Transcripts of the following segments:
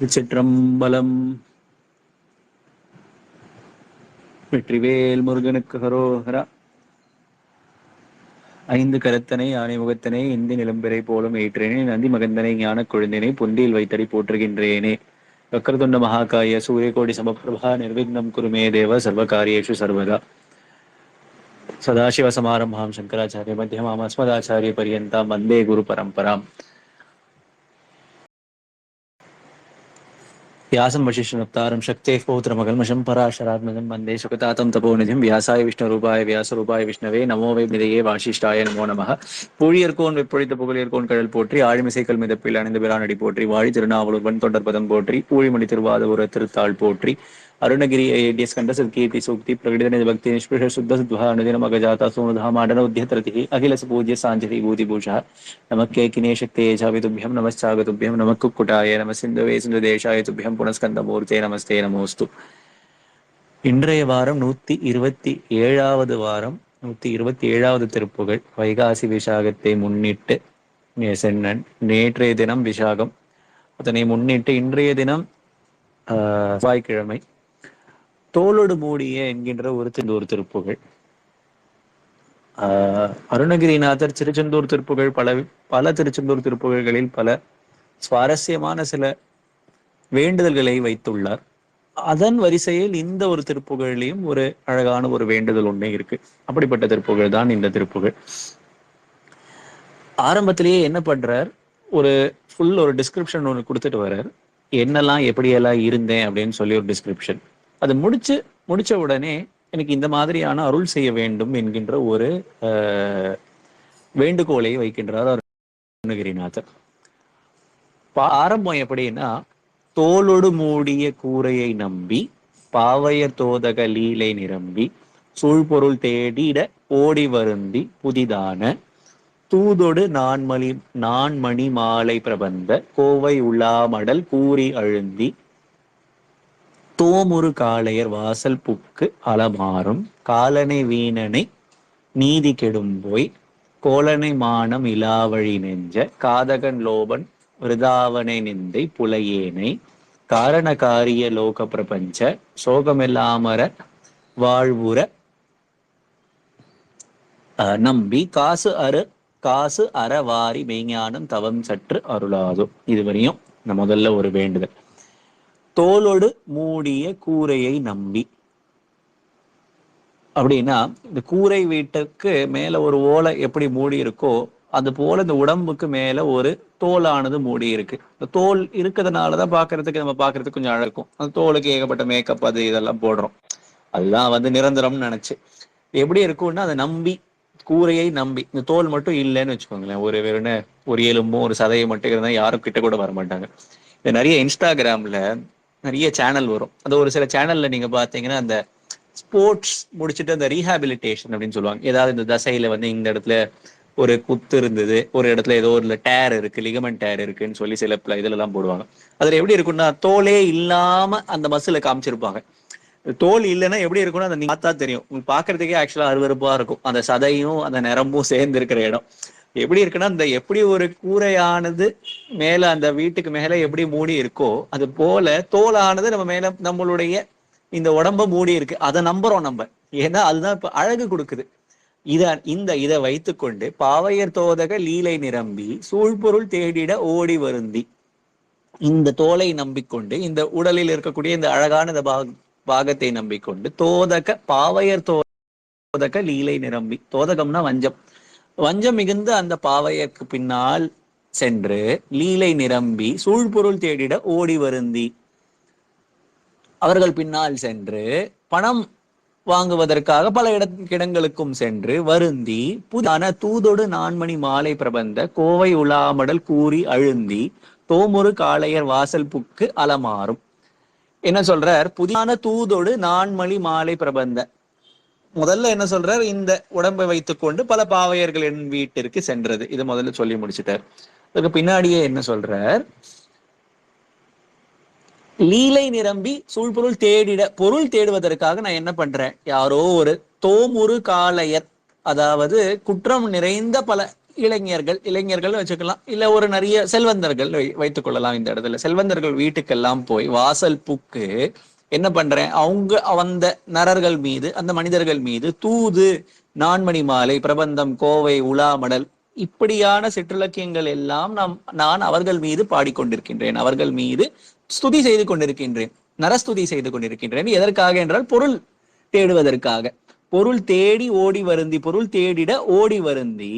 திருச்சிற்றம்பலம் வெற்றிவேல் முருகனுக்கு ஹரோஹரா. ஐந்து கருத்தனை ஆணை முகத்தனை இந்தி நிலம்பெறை போலும் ஏற்றேனே நந்தி மகந்தனை ஞான கொழுந்தினை புந்தியில் வைத்தடி போற்றுகின்றேனே. வக்கரதுண்ட மகாகாய சூரியகோடி சமப்பிரபா நிர்விக்னம் குருமே தேவ சர்வகாரியேஷு சர்வதா. சதாசிவ சமாரம்பாம் சங்கராச்சாரிய மத்தியமாம் அஸ்மதாச்சாரிய பரியந்தாம் வந்தே குரு பரம்பராம். व्यासं वशिष्ठनप्तारं शक्तेः पौत्रमकल्मषं पराशरात्मजं वन्दे सुखतातं तपोनिधिं व्यासाय विष्णुरूपाय व्यासरूपाय विष्णवे நமோ வை மிதையே வாசிஷ்டாய நமோ நமः பூழியர்கோன் வெப்பொழித்த புகழியர்கோன் கடல் போற்றி ஆழிமிசைக்கல் மிதப்பில் அணிந்த பிரானடி போற்றி வாழி திருநாவலூர் வன் தொண்டர்பதம் போற்றி பூழிமணி திருவாதூர திருத்தாள் போற்றி అరుణగిరి ఐఐటిఎస్ కంఠసద్కీర్తి సూక్తి ప్రకటిత భక్తి నిష్పృష శుద్ధ సద్వహ అనుదినం అగజాత సోనుధ మాడనోద్యతరతి అఖిల పూజ్య సాంజతి భూతిభూష నమక్కే కినేశక్తే చాపితుభ్యం నమశ్చాగతుభ్యం నమక్కుక్కుటాయ నమ సింధువే సింధు దేశాయ తుభ్యం పునస్కందమూర్తే నమస్తే நமோஸ்து இன்றைய வாரம் நூத்தி இருபத்தி ஏழாவது வாரம் நூத்தி இருபத்தி ஏழாவது திருப்புகள் வைகாசி விசாகத்தை முன்னிட்டு சென்னன் நேற்றைய தினம் விசாகம் அதனை முன்னிட்டு இன்றைய தினம் செவ்வாய்க்கிழமை தோளோடு மூடிய என்கின்ற ஒரு திரு- திருப்புகள். திருப்புகழ் ஆஹ், அருணகிரிநாதர் திருச்செந்தூர் திருப்புகழ் பல பல திருச்செந்தூர் திருப்புகள்களில் பல சுவாரஸ்யமான சில வேண்டுதல்களை வைத்துள்ளார். அதன் வரிசையில் இந்த ஒரு திருப்புகழிலையும் ஒரு அழகான ஒரு வேண்டுதல் ஒன்றே இருக்கு. அப்படிப்பட்ட திருப்புகள் தான் இந்த திருப்புகழ் ஆரம்பத்திலேயே என்ன பண்றார்? ஒரு ஃபுல் ஒரு டிஸ்கிரிப்ஷன் ஒன்று கொடுத்துட்டு வர்றார். என்னெல்லாம் எப்படியெல்லாம் இருந்தேன் அப்படின்னு சொல்லி ஒரு டிஸ்கிரிப்ஷன் அது முடிச்சு முடிச்ச உடனே எனக்கு இந்த மாதிரியான அருள் செய்ய வேண்டும் என்கின்ற ஒரு வேண்டுகோளை வைக்கின்றார் அருணகிரிநாதர் பா- ஆரம்பம் எப்படின்னா தோலொடு மூடிய கூரையை நம்பி பாவைய தோதக லீலை நிரம்பி சூழ்பொருள் தேடிட ஓடி வருந்தி புதிதான தூதொடு நான்மணி நான்மணி மாலை பிரபந்த கோவை உலாமடல் கூறி அழுந்தி தோமுரு காளையர் வாசல் புக்கு அலமாறும் காலனை வீணனை நீதி கெடும் போய் கோலனை மானம் இலாவழி நெஞ்ச காதகன் லோபன் விருதாவனை நிந்தை புலையேனை காரணகாரிய லோக பிரபஞ்ச சோகமெல்லாமர வாழ்வுற அஹ், நம்பி காசு அரு காசு அறவாரி மெய்ஞானம் தவம் சற்று அருளாதோ. இதுவரையும் இந்த முதல்ல ஒரு வேண்டுதல். தோலோடு மூடிய கூரையை நம்பி. அப்படின்னா இந்த கூரை வீட்டுக்கு மேல ஒரு ஓலை எப்படி மூடி இருக்கோ அது போல இந்த உடம்புக்கு மேல ஒரு தோலானது மூடி இருக்கு இந்த தோல் இருக்கிறதுனாலதான் பாக்குறதுக்கு நம்ம பாக்குறதுக்கு கொஞ்சம் அழகும். அந்த தோலுக்கு ஏகப்பட்ட மேக்கப் அது இதெல்லாம் போடுறோம். அதுதான் வந்து நிரந்தரம்னு நினைச்சு. எப்படி இருக்கும்னா அதை நம்பி கூரையை நம்பி. இந்த தோல் மட்டும் இல்லைன்னு வச்சுக்கோங்களேன். ஒரு வெறும் ஒரு எலும்பும் ஒரு சதையும் மட்டும் இருந்தா யாரும் கிட்ட கூட வர மாட்டாங்க. இந்த நிறைய இன்ஸ்டாகிராம்ல நிறைய சேனல் வரும். அந்த ஒரு சில சேனல்ல நீங்க பாத்தீங்கன்னா அந்த ஸ்போர்ட்ஸ் முடிச்சுட்டு அந்த ரீஹாபிலிட்டேஷன் அப்படின்னு சொல்லுவாங்க. ஏதாவது இந்த தசையில வந்து இந்த இடத்துல ஒரு குத்து இருந்தது ஒரு இடத்துல ஏதோ ஒரு டேர் இருக்கு லிகமெண்ட் டேர் இருக்குன்னு சொல்லி சில இதுல எல்லாம் போடுவாங்க. அதுல எப்படி இருக்கும்னா தோலே இல்லாம அந்த மசில காமிச்சிருப்பாங்க. தோல் இல்லைன்னா எப்படி இருக்கும்னா அந்த பார்த்தா தெரியும். உங்களுக்கு பாக்குறதுக்கே ஆக்சுவலா அருவருப்பா இருக்கும். அந்த சதையும் அந்த நிறமும் சேர்ந்து இருக்கிற இடம். எப்படி இருக்குன்னா இந்த எப்படி ஒரு கூரையானது மேல அந்த வீட்டுக்கு மேல எப்படி மூடி இருக்கோ அது போல தோலானது நம்ம மேல நம்மளுடைய இந்த உடம்ப மூடி இருக்கு. அதை நம்புறோம் நம்ம. ஏன்னா அதுதான் இப்ப அழகு கொடுக்குது. இத இந்த இதை வைத்துக்கொண்டு பாவையர் தோதக லீலை நிரம்பி சூழ்பொருள் தேடிட ஓடி வருந்தி. இந்த தோலை நம்பிக்கொண்டு இந்த உடலில் இருக்கக்கூடிய இந்த அழகான இந்த பாக- பாகத்தை நம்பிக்கொண்டு தோதக பாவையர் தோதக லீலை நிரம்பி. தோதகம்னா வஞ்சம். வஞ்சம் மிகுந்த அந்த பாவையர்க்கு பின்னால் சென்று லீலை நிரம்பி சூழ்பொருள் தேடிட ஓடி வருந்தி. அவர்கள் பின்னால் சென்று பணம் வாங்குவதற்காக பல இட இடங்களுக்கும் சென்று வருந்தி. புதான தூதொடு நான்மணி மாலை பிரபந்த கோவை உலாமடல் கூறி அழுந்தி. தோமுரு காளையர் வாசல் புக்கு அலமாறும். என்ன சொல்றார்? புதியான தூதொடு நான்மணி மாலை பிரபந்த முதல்ல என்ன சொல்றாரு? இந்த உடம்பை வைத்துக்கொண்டு பல பாவையர்கள் என் வீட்டிற்கு சென்றது. இது முதல்ல சொல்லி முடிச்சிட்டார். அதுக்கு பின்னாடியே என்ன சொல்றார்? லீலை நிரம்பி சூழ்பொருள் தேடிட பொருள் தேடுவதற்காக நான் என்ன பண்றேன்? யாரோ ஒரு தோமுரு காலையர் அதாவது குற்றம் நிறைந்த பல இளைஞர்கள் இளைஞர்கள் வச்சுக்கலாம். இல்ல ஒரு நிறைய செல்வந்தர்கள் வை- வைத்துக் கொள்ளலாம் இந்த இடத்துல. செல்வந்தர்கள் வீட்டுக்கெல்லாம் போய் வாசல் புக்கு என்ன பண்றேன்? அவங்க அந்த நரர்கள் மீது அந்த மனிதர்கள் மீது தூது நான்மணி மாலை பிரபந்தம் கோவை உலாமடல் இப்படியான சிற்றிலக்கியங்கள் எல்லாம் நாம் நான் அவர்கள் மீது பாடிக்கொண்டிருக்கின்றேன். அவர்கள் மீது ஸ்துதி செய்து கொண்டிருக்கின்றேன். நரஸ்துதி செய்து கொண்டிருக்கின்றேன். எதற்காக என்றால் பொருள் தேடுவதற்காக. பொருள் தேடி ஓடி வருந்தி பொருள் தேடிட ஓடி வருந்தி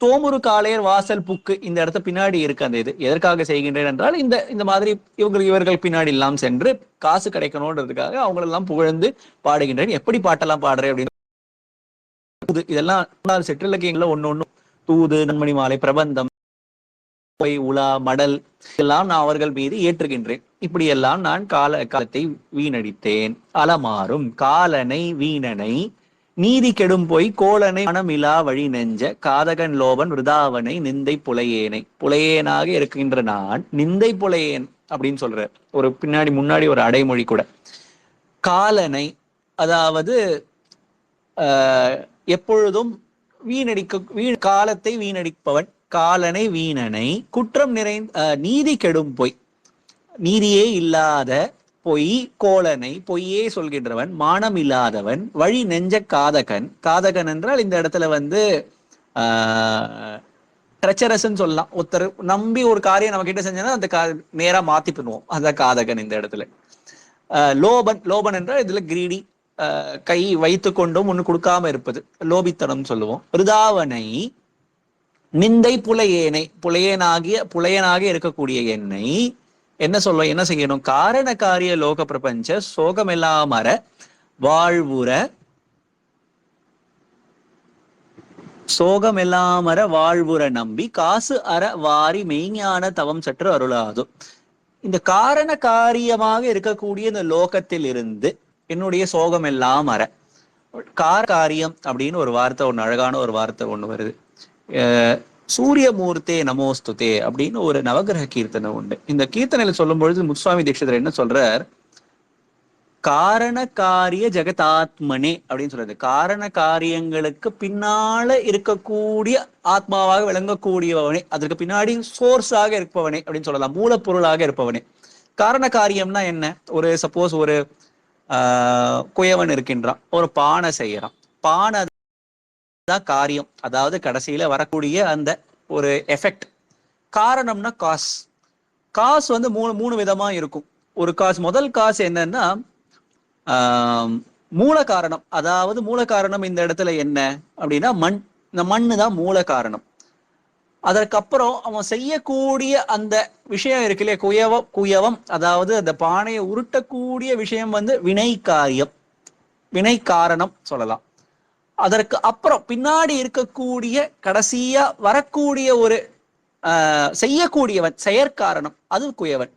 தோமுரு காளையர் வாசல் புக்கு இந்த இடத்த பின்னாடி இருக்கு அந்த இது. எதற்காக செய்கின்றேன் என்றால் இந்த இந்த மாதிரி இவங்க இவர்கள் பின்னாடி எல்லாம் சென்று காசு கிடைக்கணும்ன்றதுக்காக அவங்களெல்லாம் புகழ்ந்து பாடுகின்றேன். எப்படி பாட்டெல்லாம் பாடுறேன் அப்படின்னு இதெல்லாம் முன்னாள் சிற்றிலக்கியங்கள்ல ஒண்ணு ஒண்ணு. தூது நன்மணி மாலை பிரபந்தம் உலா மடல். எல்லாம் நான் அவர்கள் மீது ஏற்றுகின்றேன். இப்படியெல்லாம் நான் கால காலத்தை வீணடித்தேன். அலமாறும் காலனை வீணனை நீதி கெடும் போய் கோலனை மனமிலா வழி நெஞ்ச காதகன் லோபன் விருதாவனை நிந்தை புலையேனை. புலையேனாக இருக்கின்ற நான் நிந்தை புலையேன் அப்படின்னு சொல்ற. ஒரு பின்னாடி முன்னாடி ஒரு அடைமொழி கூட. காலனை அதாவது ஆஹ், எப்பொழுதும் வீணடிக்க வீண் காலத்தை வீணடிப்பவன் காலனை வீணனை குற்றம் நிறைந்த நீதி கெடும் பொய். நீதியே இல்லாத பொய் கோலனை பொய்யே சொல்கின்றவன் மானம் இல்லாதவன் வழி நெஞ்ச காதகன். காதகன் என்றால் இந்த இடத்துல வந்து ட்ரெச்சரஸ்ன்னு சொல்லலாம். ஒருத்தர் நம்பி ஒரு காரியம் நம்ம கிட்ட செஞ்சோன்னா அந்த கா நேரா மாத்தி பண்ணுவோம். அந்த காதகன் இந்த இடத்துல. ஆஹ் லோபன் லோபன் என்றால் இதுல கிரீடி கை வைத்து கொண்டும் ஒண்ணு கொடுக்காம இருப்பது. லோபித்தனம் சொல்லுவோம். ரிதாவனை நிந்தை புலையேனை புலையனாகிய புலையனாக இருக்கக்கூடிய என்னை என்ன சொல்ல என்ன செய்யணும்? காரண காரிய லோக பிரபஞ்ச சோகமில்லாமற வாழ்வுற சோகமில்லாமற வாழ்வுற நம்பி காசு அற வாரி மெய்ஞான தவம் சற்று அருளாதோ. இந்த காரண காரியமாக இருக்கக்கூடிய இந்த லோகத்தில் இருந்து என்னுடைய சோகம் எல்லாம் அற. கார காரியம் அப்படின்னு ஒரு வார்த்தை ஒன்று அழகான ஒரு வார்த்தை ஒண்ணு வருது. சூரிய சூரியமூர்த்தே நமோஸ்துதே அப்படின்னு ஒரு நவகிரக கீர்த்தனை உண்டு. இந்த கீர்த்தனையில சொல்லும் பொழுது முத்துசுவாமி தீட்சிதர் என்ன சொல்றார்? காரண காரிய ஜெகதாத்மனே அப்படின்னு சொல்றது. காரண காரியங்களுக்கு பின்னால இருக்கக்கூடிய ஆத்மாவாக விளங்கக்கூடியவனே அதற்கு பின்னாடி சோர்ஸாக இருப்பவனே அப்படின்னு சொல்லலாம். மூலப்பொருளாக இருப்பவனே. காரண காரியம்னா என்ன? ஒரு சப்போஸ் ஒரு ஆஹ் குயவன் இருக்கின்றான். ஒரு பானை செய்யறான். பானை தான் காரியம். அதாவது கடைசியில வரக்கூடிய அந்த ஒரு எஃபெக்ட் காரணம்னா காஸ் காசு வந்து மூணு மூணு விதமா இருக்கும். ஒரு காசு முதல் காசு என்னன்னா மூல காரணம் அதாவது மூல காரணம் இந்த இடத்துல என்ன? அப்படின்னா மண். இந்த மண்ணு தான் மூல காரணம் அதற்கப்புறம் அவன் செய்யக்கூடிய அந்த விஷயம் இருக்கு இல்லையா? குயவம் குயவம். அதாவது அந்த பானையை உருட்டக்கூடிய விஷயம் வந்து வினை காரியம் வினை காரணம் சொல்லலாம். அதற்கு அப்புறம் பின்னாடி இருக்கக்கூடிய கடைசியா வரக்கூடிய ஒரு செய்யக்கூடியவன் செயற்காரணம் அது குயவன்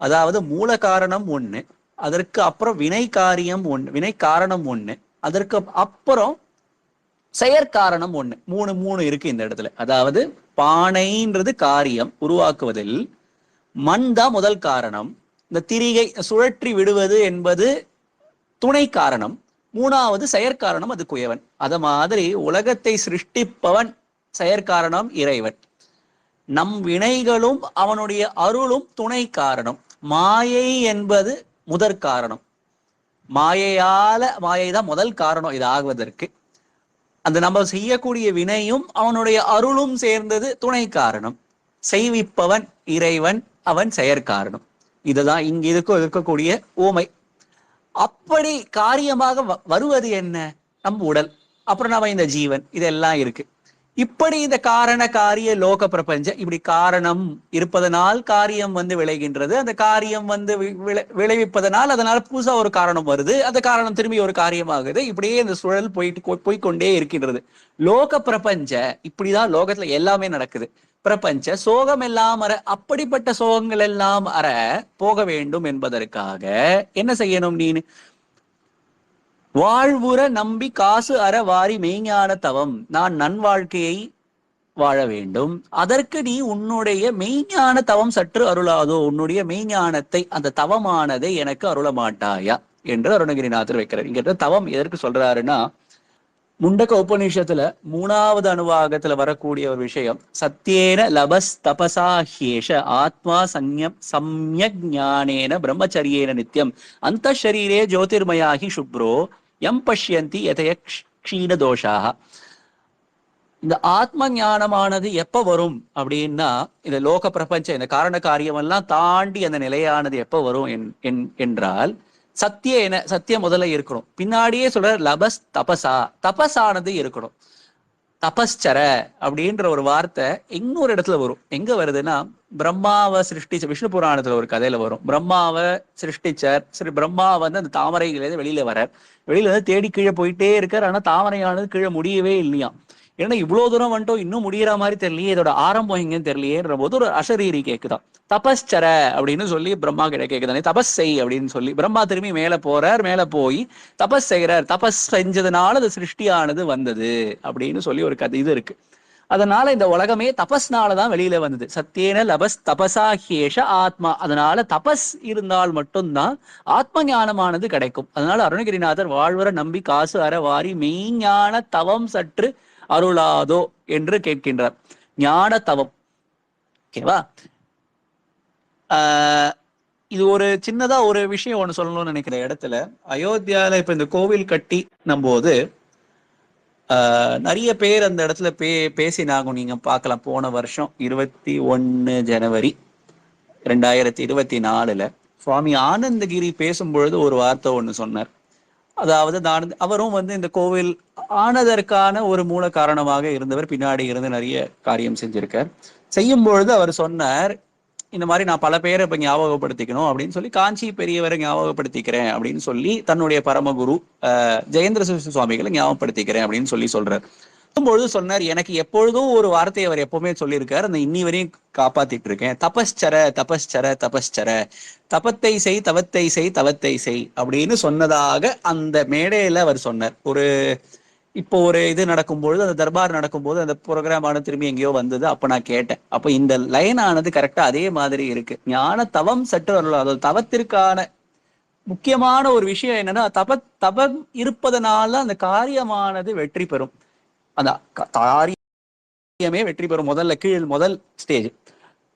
அதாவது மூல காரணம் ஒண்ணு அதற்கு அப்புறம் வினை காரியம் ஒண்ணு வினை காரணம் ஒண்ணு அதற்கு அப்புறம் செயற்காரணம் ஒண்ணு. மூணு மூணு இருக்கு இந்த இடத்துல. அதாவது பானைன்றது காரியம் உருவாக்குவதில். மண் தான் முதல் காரணம். இந்த திரிகை சுழற்றி விடுவது என்பது துணை காரணம் மூணாவது செயற்காரணம் அது குயவன் அத மாதிரி உலகத்தை சிருஷ்டிப்பவன் செயற்காரணம் இறைவன். நம் வினைகளும் அவனுடைய அருளும் துணை காரணம். மாயை என்பது முதற் காரணம். மாயையால மாயை தான் முதல் காரணம் இது ஆகுவதற்கு அந்த நம்ம செய்யக்கூடிய வினையும் அவனுடைய அருளும் சேர்ந்தது துணை காரணம். செய்விப்பவன் இறைவன் அவன் செயற்காரணம். இதுதான் இங்க இருக்க இருக்கக்கூடிய ஊமை. அப்படி காரியமாக வ- வருவது என்ன? நம் உடல். அப்புறம் நம்ம இந்த ஜீவன். இதெல்லாம் இருக்கு. இப்படி இந்த காரண காரிய லோக பிரபஞ்சம் இப்படி காரணம் இருப்பதனால் காரியம் வந்து விளைகின்றது. அந்த காரியம் வந்து வி- விளை- விளைவிப்பதனால் அதனால புதுசா ஒரு காரணம் வருது. அந்த காரணம் திரும்பி ஒரு காரியமாகுது. இப்படியே இந்த சுழல் போயிட்டு போய்கொண்டே போய்க்கொண்டே இருக்கின்றது. லோக பிரபஞ்ச இப்படிதான் லோகத்துல எல்லாமே நடக்குது. பிரபஞ்ச சோகம் எல்லாம் அற அப்படிப்பட்ட சோகங்கள் எல்லாம் அற போக வேண்டும் என்பதற்காக என்ன செய்யணும் நீ வாழ்வுற நம்பி காசு அற வாரி மெய்ஞான தவம். நான் நன்வாழ்க்கையை வாழ வேண்டும். அதற்கு நீ உன்னுடைய மெய்ஞான தவம் சற்று அருளாதோ? உன்னுடைய மெய்ஞானத்தை அந்த தவமானதை எனக்கு அருள மாட்டாயா என்று அருணகிரிநாதர் வைக்கிறார். இங்க தவம் எதற்கு சொல்றாருன்னா முண்டக உபநிஷத்துல மூணாவது அணுவாகத்துல வரக்கூடிய ஒரு விஷயம் சத்தியேன லபஸ் தபசா ஹேஷ ஆத்மா சம்யம் சம்யக் ஞானேன பிரம்மச்சரியேன நித்தியம் அந்த ஷரீரே ஜோதிர்மயாகி சுப்ரோ எம் பஷ்யந்தி எதய க்ஷீண தோஷாக இந்த ஆத்ம ஞானமானது எப்ப வரும் அப்படின்னா இந்த லோக பிரபஞ்சம் இந்த காரண காரியம் எல்லாம் தாண்டி அந்த நிலையானது எப்ப வரும் என்- என்- என்றால் சத்திய என சத்தியம் முதல்ல இருக்கணும். பின்னாடியே சொல்ற லபஸ் தபசா. தபஸானது இருக்கணும். தபஸ்சர அப்படின்ற ஒரு வார்த்தை இன்னொரு இடத்துல வரும். எங்க வருதுன்னா பிரம்மாவை சிருஷ்டிச்ச விஷ்ணு புராணத்துல ஒரு கதையில வரும். பிரம்மாவை சிருஷ்டிச்சார். சரி பிரம்மா வந்து அந்த தாமரையிலேருந்து வெளியில வரார் வெளியில வந்து தேடி கீழே போயிட்டே இருக்கார். ஆனா தாமரையானது கீழே முடியவே இல்லையாம். ஏன்னா இவ்வளவு தூரம் வந்துட்டோம் இன்னும் முடியற மாதிரி தெரியலையே இதோட ஆரம்பம் எங்கன்னு தெரியலையேன்ற போது ஒரு அசரீரி கேக்குதான். தபஸ்சர அப்படின்னு சொல்லி பிரம்மா கிட்ட கேக்குதானே தபஸ் செய் அப்படின்னு சொல்லி. பிரம்மா திரும்பி மேல போறார் மேல போய் தபஸ் செய்யறார் தபஸ் செஞ்சதுனால அது சிருஷ்டியானது வந்தது அப்படின்னு சொல்லி ஒரு கதை இது இருக்கு. அதனால இந்த உலகமே தபஸ்னாலதான் வெளியில வந்தது. சத்தியன லபஸ் தபசா ஹேஷ ஆத்மா. அதனால தபஸ் இருந்தால் மட்டும்தான் ஆத்ம ஞானமானது கிடைக்கும். அதனால அருணகிரிநாதர் வாழ்வர நம்பி காசு அற வாரி மெய்ஞான தவம் சற்று அருளாதோ என்று கேட்கின்றார். ஞான தவம் ஓகேவா? ஆஹ் இது ஒரு சின்னதா ஒரு விஷயம் ஒண்ணு சொல்லணும்னு நினைக்கிற இடத்துல அயோத்தியால இப்ப இந்த கோவில் கட்டி நம்போது ஆஹ் நிறைய பேர் அந்த இடத்துல பே பேசினாங்க. நீங்க பார்க்கலாம் போன வருஷம் இருபத்தி ஒன்னு ஜனவரி ரெண்டாயிரத்தி இருபத்தி நாலுல சுவாமி ஆனந்தகிரி பேசும்பொழுது ஒரு வார்த்தை ஒண்ணு சொன்னார். அதாவது நான் அவரும் வந்து இந்த கோவில் ஆனதற்கான ஒரு மூல காரணமாக இருந்தவர். பின்னாடி இருந்து நிறைய காரியம் செஞ்சிருக்கார். செய்யும் பொழுது அவர் சொன்னார் இந்த மாதிரி நான் பல பேரை இப்போ ஞாபகப்படுத்திக்கணும் அப்படின்னு சொல்லி காஞ்சி பெரியவரை ஞாபகப்படுத்திக்கிறேன் அப்படின்னு சொல்லி தன்னுடைய பரமகுரு அஹ், ஜெயேந்திர சுவாமிகளை ஞாபகப்படுத்திக்கிறேன் அப்படின்னு சொல்லி சொல்றார். பொழுது சொன்னார் எனக்கு எப்பொழுதும் ஒரு வார்த்தையை அவர் எப்பவுமே சொல்லியிருக்காரு. அந்த இன்னி வரையும் காப்பாத்திட்டு இருக்கேன் தபஸ்சர தபஸ்சர தபஸ்சர. தபத்தை செய் தவத்தை செய் தவத்தை செய். அப்படின்னு சொன்னதாக அந்த மேடையில அவர் சொன்னார். ஒரு இப்போ ஒரு இது நடக்கும்பொழுது அந்த தர்பார் நடக்கும்போது அந்த ப்ரோக்ராம் ஆனது திரும்பி எங்கேயோ வந்தது. அப்ப நான் கேட்டேன். அப்ப இந்த லைன் ஆனது கரெக்டா அதே மாதிரி இருக்கு. ஞான தவம் சற்று அருள் அதாவது தவத்திற்கான முக்கியமான ஒரு விஷயம் என்னன்னா தப தபம் இருப்பதனால அந்த காரியமானது வெற்றி பெறும். அந்த க- காரியமே வெற்றி பெறும் முதல்ல கீழ் முதல் ஸ்டேஜ்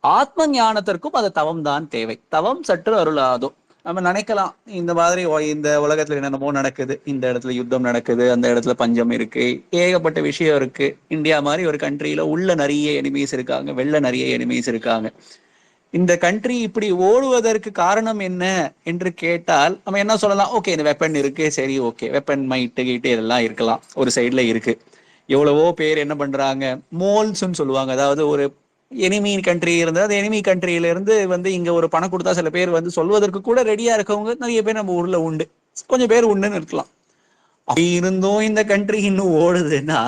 ஆத்ம ஞானத்திற்கும் அது தவம் தான் தேவை. தவம் சற்று அருளாதோ. நம்ம நினைக்கலாம் இந்த மாதிரி இந்த உலகத்துல என்னென்னமோ நடக்குது. இந்த இடத்துல யுத்தம் நடக்குது அந்த இடத்துல பஞ்சம் இருக்கு ஏகப்பட்ட விஷயம் இருக்கு. இந்தியா மாதிரி ஒரு கண்ட்ரியில உள்ள நிறைய எனிமீஸ் இருக்காங்க வெளில நிறைய எனிமீஸ் இருக்காங்க. இந்த கண்ட்ரி இப்படி ஓடுவதற்கு காரணம் என்ன என்று கேட்டால் நம்ம என்ன சொல்லலாம்? ஓகே இந்த வெப்பன் இருக்கு சரி ஓகே. வெப்பன் மைட்டு கீட்டு இதெல்லாம் இருக்கலாம். ஒரு சைட்ல இருக்கு. எவ்வளவோ பேர் என்ன பண்றாங்க? மோல்ஸ்ன்னு சொல்லுவாங்க. அதாவது ஒரு எனிமி கண்ட்ரி இருந்து அது எனிமி கண்ட்ரியில இருந்து வந்து இங்க ஒரு பணம் கொடுத்தா சில பேர் வந்து சொல்வதற்கு கூட ரெடியா இருக்கவங்க நிறைய பேர் நம்ம ஊர்ல உண்டு. கொஞ்சம் பேர் உண்டுன்னு இருக்கலாம். அப்படி இருந்தும் இந்த கண்ட்ரி இன்னும் ஓடுதுன்னா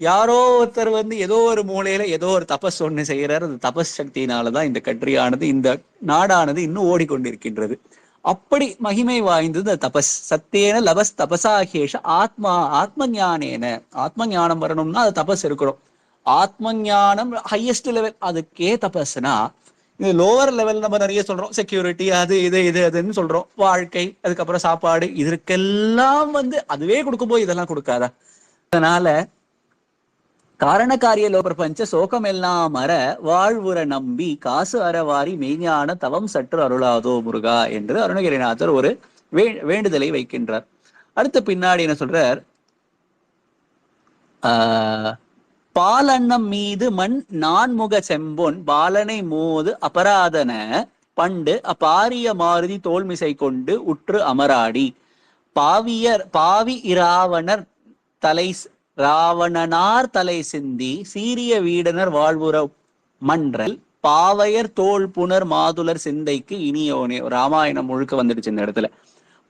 யாரோ ஒருத்தர் வந்து ஏதோ ஒரு மூலையில ஏதோ ஒரு தபஸ் ஒண்ணு செய்யறாரு. அந்த தபஸ் சக்தியினாலதான் இந்த கண்ட்ரியானது இந்த நாடானது இன்னும் ஓடிக்கொண்டிருக்கின்றது. அப்படி மகிமை வாய்ந்தது தபஸ். சத்தேன லபஸ் தபசாகேஷ ஆத்மா ஆத்ம ஞானேன ஆத்ம ஞானம் வரணும்னா அது தபஸ் இருக்கணும். ஆத்ம ஞானம் ஹையஸ்ட் லெவல் அதுக்கே தபஸ்னா இது லோவர் லெவல் நம்ம நிறைய சொல்றோம். செக்யூரிட்டி அது இது இது அதுன்னு சொல்றோம். வாழ்க்கை அதுக்கப்புறம் சாப்பாடு இதற்கெல்லாம் வந்து அதுவே கொடுக்கும்போது இதெல்லாம் கொடுக்காதா? அதனால காரணக்காரிய லோ பிரபஞ்ச சோகம் எல்லாம் அற வாழ்வுற நம்பி காசு அறவாரி மெய்ஞான தவம் சற்று அருளாதோ முருகா என்று அருணகிரிநாதர் ஒரு வே வேண்டுதலை வைக்கின்றார். அடுத்து பின்னாடி என்ன சொல்றார்? ஆஹ் பாலன்னம் மீது மண் நான்முக செம்பொன் பாலனை மோது அபராதன பண்டு அப்பாரிய மாருதி தோல்மிசை கொண்டு உற்று அமராடி. பாவியர் பாவி இராவணர் தலை ராவணனார் தலை சிந்தி சீரிய வீடனர் வாழ்வுற மன்றல் பாவையர் தோல் புனர் மாதுளர் சிந்தைக்கு இனியோனே ராமாயணம் முழுக்க வந்துடுச்சு இந்த இடத்துல.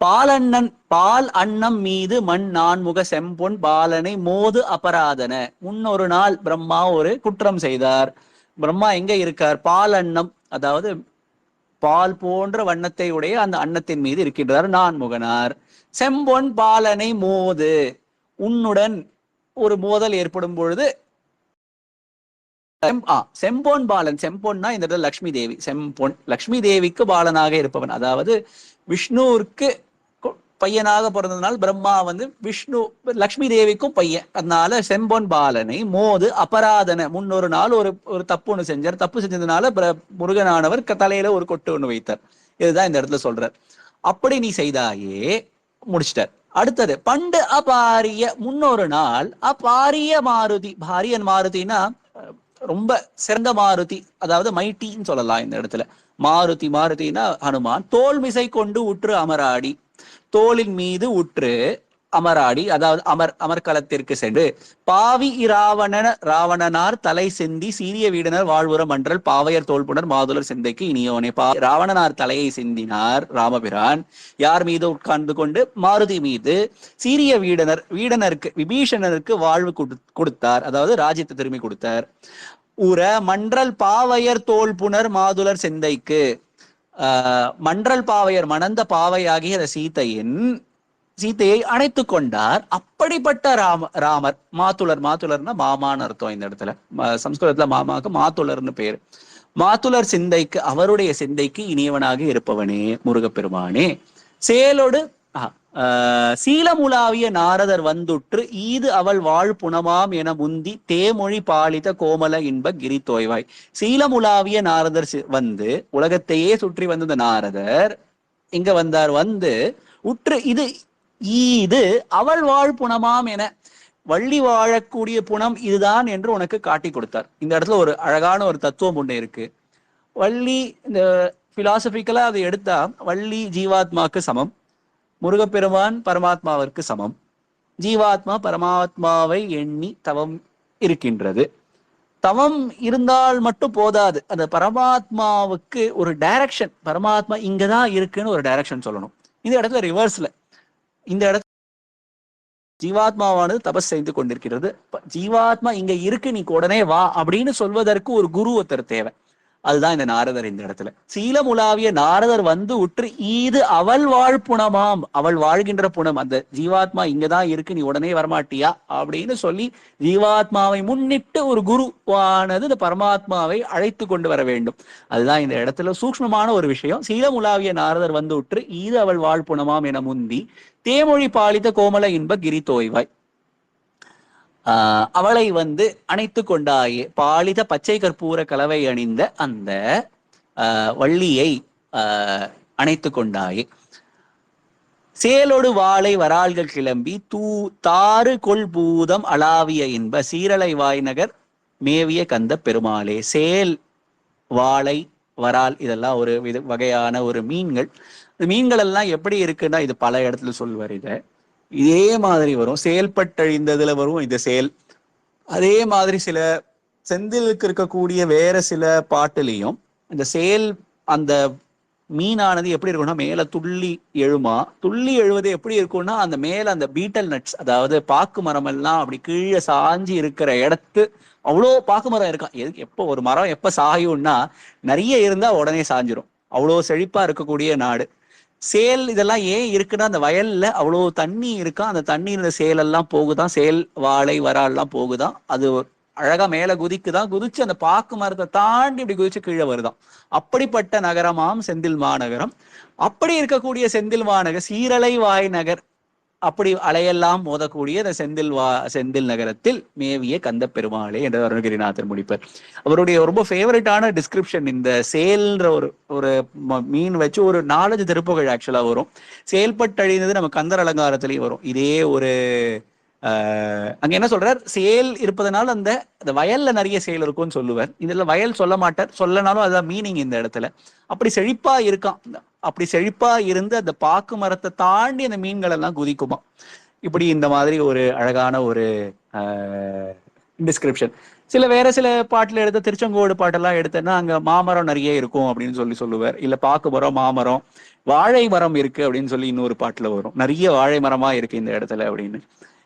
பாலண்ணன் பால் அன்னம் மீது மண் நான்முக செம்பொன் பாலனை மோது அபராதன. முன்னொரு நாள் பிரம்மா ஒரு குற்றம் செய்தார். பிரம்மா எங்க இருக்கார்? பால் அன்னம் அதாவது பால் போன்ற வண்ணத்தை உடைய அந்த அன்னத்தின் மீது இருக்கின்றார் நான்முகனார். செம்பொன் பாலனை மோது உன்னுடன் ஒரு மோதல் ஏற்படும் பொழுது செம்- ஆ, செம்பொன் பாலன். செம்பொன்னா இந்த இடத்துல லக்ஷ்மி தேவி. செம்பொன். லக்ஷ்மி தேவிக்கு பாலனாக இருப்பவன். அதாவது விஷ்ணுவிற்கு பையனாக பிறந்ததுனால் பிரம்மா வந்து விஷ்ணு லக்ஷ்மி தேவிக்கும் பையன். அதனால செம்பொன் பாலனை மோது அபராதன. முன்னொரு நாள் ஒரு ஒரு தப்பு ஒன்று செஞ்சார். தப்பு செஞ்சதுனால பிர- முருகனானவர் க- தலையில ஒரு கொட்டு ஒன்று வைத்தார். இதுதான் இந்த இடத்துல சொல்றார். அப்படி நீ செய்தாயே முடிச்சிட்டார். அடுத்தது பண்டு அபாரிய முன்னொரு நாள் அபாரிய மாருதி பாரியன் மாருதினா ரொம்ப சிறந்த மாருதி அதாவது மைட்டின்னு சொல்லலாம் இந்த இடத்துல. மாருதி மாருதினா ஹனுமான் தோல் மிசை கொண்டு உற்று அமராடி தோளின் மீது உற்று அமராடி அதாவது அமர் அமர்கலத்திற்கு சென்று பாவி இராவணன ராவணனார் தலை செந்தி சீரிய வீடனர் வாழ்வுற மன்றல் பாவையர் தோல்புணர் மாதுளர் சிந்தைக்கு இனியோனே. பா ராவணனார் தலையை சிந்தினார் ராமபிரான். யார் மீது உட்கார்ந்து கொண்டு? மாருதி மீது. சீரிய வீடனர் வீடனருக்கு விபீஷணருக்கு வாழ்வு கொடு- கொடுத்தார். அதாவது ராஜ்யத்தை திரும்பி கொடுத்தார். உர மன்றல் பாவையர் தோல்புணர் மாதுலர் மாதுளர் சிந்தைக்கு. மன்றல் பாவையர் மணந்த பாவையாகிய சீத்தையின் சீதையின் சீதையை அணைத்து கொண்டார். அப்படிப்பட்ட ராம ராமர் மாத்துளர் மாத்துளர்னா மாமான்னு அர்த்தம் இந்த இடத்துல. சம்ஸ்கிருதத்துல மாமாவுக்கு மாத்துளர்னு பேரு. மாத்துளர் சிந்தைக்கு அவருடைய சிந்தைக்கு இனியவனாக இருப்பவனே முருகப்பெருமானே. சேலோடு ஆஹ், சீலமுலாவிய நாரதர் வந்துற்று ஈது அவள் வாழ் புனமாம் என முந்தி தேமொழி பாலித கோமல இன்ப கிரி தோய்வாய். சீலமுலாவிய நாரதர் வந்து உலகத்தையே சுற்றி வந்த நாரதர். இங்க வந்தார் வந்து உற்று இது ஈது அவள் வாழ் புனமாம் என. வள்ளி வாழக்கூடிய புனம் இதுதான் என்று உனக்கு காட்டி கொடுத்தார். இந்த இடத்துல ஒரு அழகான ஒரு தத்துவம் ஒன்று இருக்கு. வள்ளி இந்த பிலாசபிக்கலா அதை எடுத்தா வள்ளி ஜீவாத்மாக்கு சமம். முருகப்பெருமான் பரமாத்மாவிற்கு சமம். ஜீவாத்மா பரமாத்மாவை எண்ணி தவம் இருக்கின்றது. தவம் இருந்தால் மட்டும் போதாது. அந்த பரமாத்மாவுக்கு ஒரு டைரக்ஷன் பரமாத்மா இங்கதான் இருக்குன்னு ஒரு டைரக்ஷன் சொல்லணும். இந்த இடத்துல ரிவர்ஸ்ல இந்த இடத்துல ஜீவாத்மாவானது தபஸ் செய்து கொண்டிருக்கிறது. ஜீவாத்மா இங்க இருக்கு நீ உடனே வா அப்படின்னு சொல்வதற்கு ஒரு குரு ஒருத்தர் தேவை. அதுதான் இந்த நாரதர் இந்த இடத்துல. சீலமுலாவிய நாரதர் வந்து உற்று ஈது அவள் வாழ் புனமாம். அவள் வாழ்கின்ற புனம். அந்த ஜீவாத்மா இங்கதான் இருக்கு. நீ உடனே வரமாட்டியா? அப்படின்னு சொல்லி ஜீவாத்மாவை முன்னிட்டு ஒரு குருவானது இந்த பரமாத்மாவை அழைத்து கொண்டு வர வேண்டும். அதுதான் இந்த இடத்துல சூக்ஷ்மமான ஒரு விஷயம். சீலமுலாவிய நாரதர் வந்து உற்று ஈது அவள் வாழ் புனமாம் என முந்தி தேமொழி பாலித்த கோமல இன்ப கிரி தோய்வாய். அவளை வந்து அணைத்து கொண்டாயே. பாலித பச்சை கற்பூர கலவை அணிந்த அந்த ஆஹ் வள்ளியை ஆஹ் அணைத்து கொண்டாயே. சேலொடு வாளை வராள்கள் கிளம்பி தூ தாறு கொள் பூதம் அளாவிய இன்ப சீரலை வாய்நகர் மேவிய கந்த பெருமாளே. சேல் வாழை வரால் இதெல்லாம் ஒரு வித வகையான ஒரு மீன்கள். இந்த மீன்கள் எல்லாம் எப்படி இருக்குன்னா இது பல இடத்துல சொல்வார் இதை. இதே மாதிரி வரும். செயல்பட்டழிந்ததுல வரும் இந்த செயல். அதே மாதிரி சில செந்திலுக்கு இருக்கக்கூடிய வேற சில பாட்டுலையும் இந்த செயல் அந்த மீனானது எப்படி இருக்கும்னா மேல துள்ளி எழுமா? துள்ளி எழுவது எப்படி இருக்கும்னா அந்த மேல அந்த பீட்டல் நட்ஸ் அதாவது பாக்கு மரம் எல்லாம் அப்படி கீழே சாஞ்சி இருக்கிற இடத்து அவ்வளோ பாக்கு மரம் இருக்கான் எதுக்கு எப்போ ஒரு மரம் எப்போ சாயும்னா நிறைய இருந்தா உடனே சாஞ்சிரும். அவ்வளோ செழிப்பா இருக்கக்கூடிய நாடு. சேல் இதெல்லாம் ஏன் இருக்குன்னா அந்த வயல்ல அவ்வளோ தண்ணி இருக்கா அந்த தண்ணீர் இந்த சேலெல்லாம் போகுதான் சேல் வாழை வரால்லாம் போகுதான் அது ஒரு அழகா மேல குதிக்குதான் குதிச்சு அந்த பாக்கு மரத்தை தாண்டி இப்படி குதிச்சு கீழே வருதான் அப்படிப்பட்ட நகரமாம் செந்தில் மாநகரம். அப்படி இருக்கக்கூடிய செந்தில் மாநகர் சீரலை வாய் நகர் அப்படி அலையெல்லாம் மோதக்கூடிய இந்த செந்தில் வா செந்தில் நகரத்தில் மேவிய கந்த பெருமாளே என்று அருணகிரிநாதர் முடிப்பார். அவருடைய ரொம்ப ஃபேவரட்டான டிஸ்கிரிப்ஷன் இந்த சேல்ன்ற ஒரு ஒரு ம- மீன் வச்சு ஒரு நாலஞ்சு திருப்புகள் ஆக்சுவலாக வரும். செயல்பட்டழிந்தது நம்ம கந்தர் அலங்காரத்திலையும் வரும். இதே ஒரு அங்க என்ன சொல்றார்? செயல் இருப்பதனால அந்த அந்த வயல்ல நிறைய செயல் இருக்கும்னு சொல்லுவார். இதுல வயல் சொல்ல மாட்டார். சொல்லனாலும் அதான் மீனிங் இந்த இடத்துல. அப்படி செழிப்பா இருக்கான். அப்படி செழிப்பா இருந்து அந்த பாக்கு மரத்தை தாண்டி அந்த மீன்கள் எல்லாம் குதிக்குமா இப்படி இந்த மாதிரி ஒரு அழகான ஒரு டிஸ்கிரிப்ஷன் சில வேற சில பாட்டுல எடுத்த திருச்செங்கோடு பாட்டெல்லாம் எடுத்தேன்னா அங்க மாமரம் நிறைய இருக்கும் அப்படின்னு சொல்லி சொல்லுவார். இல்ல பாக்கு மரம் மாமரம் வாழை மரம் இருக்கு அப்படின்னு சொல்லி இன்னொரு பாட்டுல வரும். நிறைய வாழை மரமா இருக்கு இந்த இடத்துல அப்படின்னு.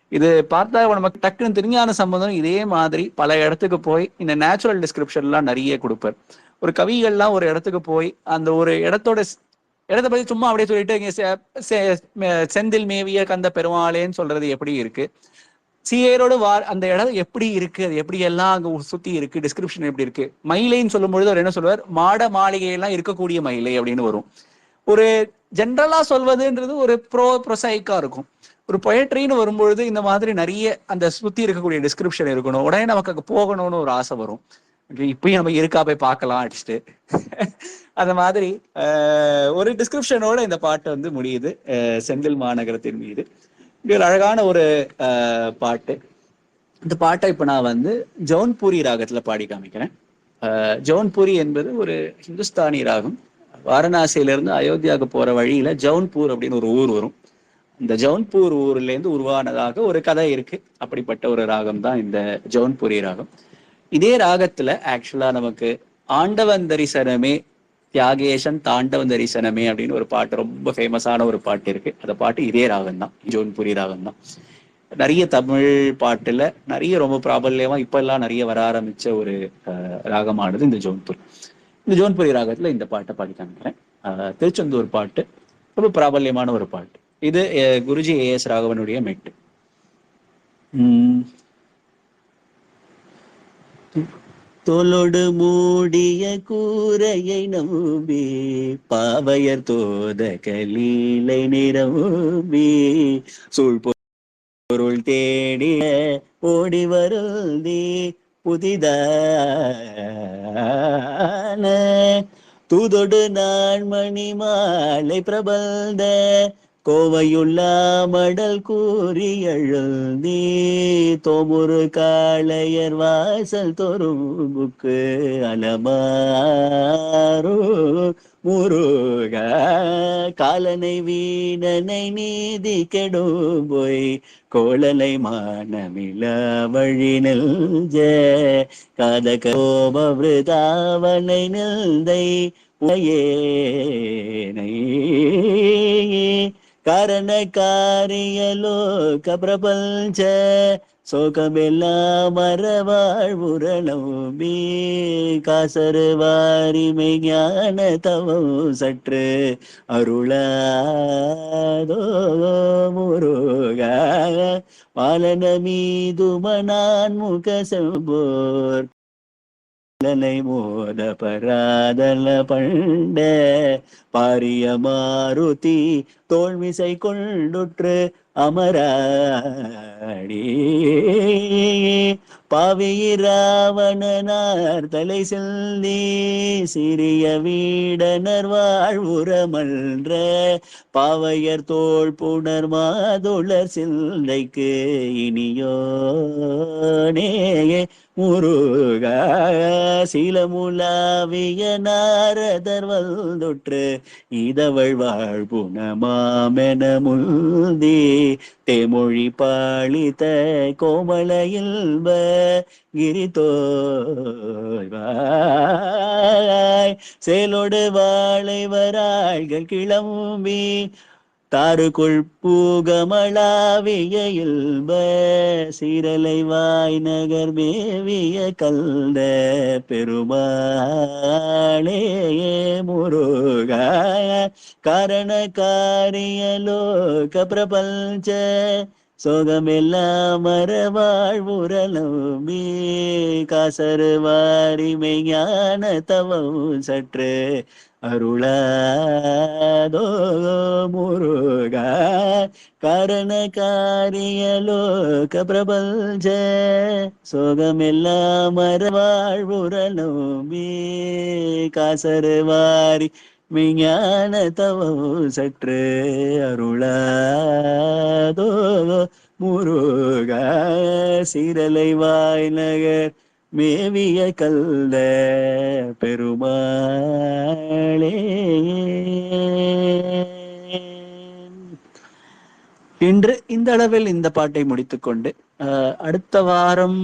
இது பார்த்தா நமக்கு டக்குன்னு திருஞான சம்பந்தம் இதே மாதிரி பல இடத்துக்கு போய் இந்த நேச்சுரல் டிஸ்கிரிப்ஷன்லாம் நிறைய கொடுப்பார். ஒரு கவிகள்லாம் ஒரு இடத்துக்கு போய் அந்த ஒரு இடத்தோட ஸ்- இடத்த பத்தி சும்மா அப்படியே சொல்லிட்டு இங்க செ- செந்தில் மேவிய கந்த பெருமாளேன்னு சொல்றது எப்படி இருக்கு? சீரோடு வார் அந்த இடம் எப்படி இருக்கு? அது எப்படி எல்லாம் அங்க சுத்தி இருக்கு? டிஸ்கிரிப்ஷன் எப்படி இருக்கு? மயிலைன்னு சொல்லும் பொழுது அவர் என்ன சொல்லுவார்? மாட மாளிகை எல்லாம் இருக்கக்கூடிய மயிலை அப்படின்னு வரும். ஒரு ஜென்ரலா சொல்வதுன்றது ஒரு ப்ரோ ப்ரொசைக்கா இருக்கும். ஒரு பொயட்ரின்னு வரும்பொழுது இந்த மாதிரி நிறைய அந்த சுத்தி இருக்கக்கூடிய டிஸ்கிரிப்ஷன் இருக்கணும். உடனே நமக்கு அங்கே போகணும்னு ஒரு ஆசை வரும். இப்பயும் நம்ம இருக்கா போய் பார்க்கலாம் அடிச்சுட்டு. அந்த மாதிரி ஒரு டிஸ்கிரிப்ஷனோட இந்த பாட்டு வந்து முடியுது. செந்தில் மாநகரத்தின் மீது. இது ஒரு அழகான ஒரு பாட்டு. இந்த பாட்டை இப்போ நான் வந்து ஜவுன்பூரி ராகத்தில் பாடி காமிக்கிறேன். ஜவுன்பூரி என்பது ஒரு ஹிந்துஸ்தானி ராகம். வாரணாசியிலிருந்து அயோத்தியாவுக்கு போகிற வழியில் ஜவுன்பூர் அப்படின்னு ஒரு ஊர் வரும். இந்த ஜவுன்பூர் ஊர்ல இருந்து உருவானதாக ஒரு கதை இருக்கு. அப்படிப்பட்ட ஒரு ராகம் தான் இந்த ஜவுன்பூரி ராகம். இதே ராகத்துல ஆக்சுவலா நமக்கு ஆண்டவன் தரிசனமே தியாகேசன் தாண்டவன் தரிசனமே அப்படின்னு ஒரு பாட்டு ரொம்ப ஃபேமஸான ஒரு பாட்டு இருக்கு. அந்த பாட்டு இதே ராகம் தான் ஜோன்புரி ராகம் தான். நிறைய தமிழ் பாட்டுல நிறைய ரொம்ப பிராபல்யமா இப்ப எல்லாம் நிறைய வர ஆரம்பிச்ச ஒரு ராகமானது இந்த ஜோன்பூர். இந்த ஜோன்புரி ராகத்துல இந்த பாட்டை பாடி காமிக்கிறேன் திருச்செந்தூர் பாட்டு ரொம்ப பிராபல்யமான ஒரு பாட்டு. இது குருஜி ஏ எஸ் ராகவனுடைய மெட்டு. உம் தோலோடு மூடிய கூரையை நம்பி பாவையர் தோத கலீலை நிரம்பி சூழ் பொருள் தேடிய ஓடி வருந்தி புதிதான தூதொடு நான் மணி மாலை பிரபந்த கோவையுள்ள மடல் கூறி எழுந்தி தோமுரு காளையர் வாசல் தொரும்புக்கு அலமாரோ. முருக காலனை வீணனை நீதி கெடும் போய் கோளலை மானமில வழி நெல்ஜ. காத கோபவிருதாவனை நெல்தை உயேனை காரண காரியலோக பிரபஞ்ச சோகமெல்லாம் மரவாழ்வுரணம்பி காசரு வாரிமை ஞான தவம் சற்று அருளாதோ முருகா. பாலன மீதுமனான் முக செம்போர் லலை மோத பராதல பண்ட பாரிய மாருதி தோல்மிசை கொண்டுற்று அமராடி பாவியிராவணனார் தலை செல்தி சிறிய வீடனர் வாழ்வுரமன்ற பாவையர் தோல் புனர் மாதுளர் சிந்தைக்கு இனியோனேயே முருகா சிலமுலாவிய நாரதர் வந்துற்று இதவள் வாழ்புணமாமென முந்தி தேமொழி பாளித்த கோமலையில் கிரிதோய் செயலோடு வாழை வராள்கள் கிளம்பி தாருக்குள் பூகமளாவிய இல்ப சீரலை வாய் நகர் மேவிய கல்த பெருமாளே முருக. காரண காரியலோக பிரபஞ்ச சோகமெல்லாம் மர வாழ்வுரலம்பி காசரு வாரிமை ஞான தவம் சற்று அருளாதோ முருகா. காரண காரியலோக பிரபஞ்ச சோகமெல்லாம் மர வாழ்வுரலம்பி காசரு வாரி மெய்ஞான தவம் சற்று அருளாதோ முருக சீரலை வாய் நகர் மேவிய கல்ல பெருமாளே. இன்று இந்த அளவில் இந்த பாட்டை முடித்துக்கொண்டு அடுத்த வாரம்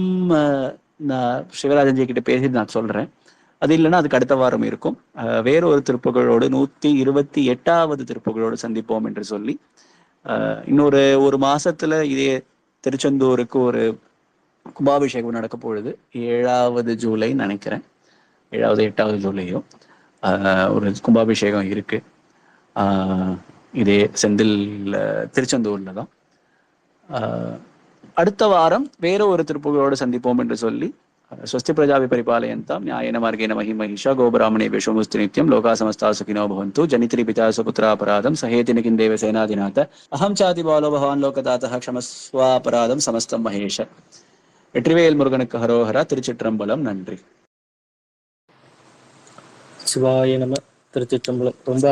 நான் சிவராஜன்ஜி கிட்ட பேசி நான் சொல்றேன். அது இல்லைன்னா அதுக்கு அடுத்த வாரம் இருக்கும். வேற ஒரு திருப்புகளோடு நூத்தி இருபத்தி எட்டாவது திருப்புகளோடு சந்திப்போம் என்று சொல்லி இன்னொரு ஒரு மாசத்துல இதே திருச்செந்தூருக்கு ஒரு கும்பாபிஷேகம் நடக்க பொழுது ஏழாவது ஜூலை நினைக்கிறேன். ஏழாவது எட்டாவது ஜூலையும் ஒரு கும்பாபிஷேகம் இருக்கு. இதே செந்தில் திருச்செந்தூர்ல தான். அடுத்த வாரம் வேற ஒரு திருப்புகளோடு சந்திப்போம் என்று சொல்லி ஸ்வஸ்தி பிரஜாபி பரிபாலயந்தாம் நியாயன மார்கேன மஹி மகிஷா கோபராமணே விஸ்வமுஸ்தி நித்யம் லோகா சமஸ்தா சுகினோ பவந்து ஜனித்ரி பிதா சுபுத்திராபராதம் சஹேதி நிகிந்தேவ சேனாதிநாத அகம் சாதி பாலோ பகவான் லோகதாத்தः க்ஷமஸ்வாபராதம் சமஸ்தம் மகேஷ வெற்றிவேல் முருகனுக்கு ஹரோஹரா திருச்சிற்றம்பலம் நன்றி சிவாய நம திருச்சிற்றம்பலம் ரொம்ப